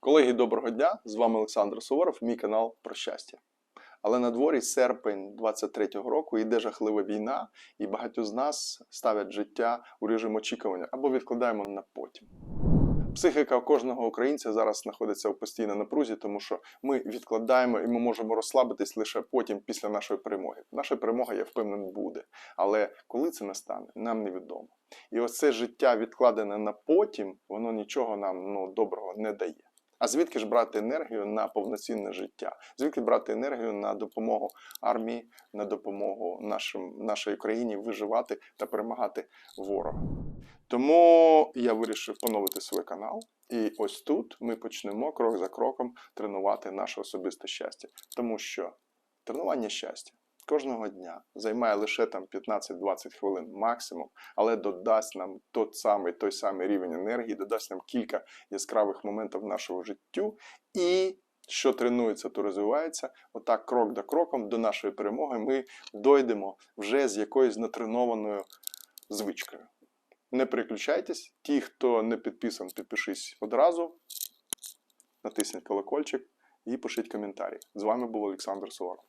Колеги, доброго дня! З вами Олександр Суворов, мій канал про щастя. Але на дворі серпень 23-го року йде жахлива війна, і багато з нас ставлять життя у режим очікування або відкладаємо на потім. Психіка кожного українця зараз знаходиться в постійній напрузі, тому що ми відкладаємо і ми можемо розслабитись лише потім, після нашої перемоги. Наша перемога, я впевнений, буде. Але коли це настане, нам невідомо. І ось це життя відкладене на потім, воно нічого нам ну, доброго не дає. А звідки ж брати енергію на повноцінне життя? Звідки брати енергію на допомогу армії, на допомогу нашим, нашій країні виживати та перемагати ворога? Тому я вирішив поновити свій канал. І ось тут ми почнемо крок за кроком тренувати наше особисте щастя. Тому що тренування щастя кожного дня займає лише там 15-20 хвилин максимум, але додасть нам той самий, той самий рівень енергії, додасть нам кілька яскравих моментів в нашому життю. І що тренується, то розвивається. Отак, крок за кроком до нашої перемоги ми дойдемо вже з якоюсь натренованою звичкою. Не переключайтесь. Ті, хто не підписан, підпишись одразу, натисніть колокольчик і пишіть коментарі. З вами був Олександр Суворов.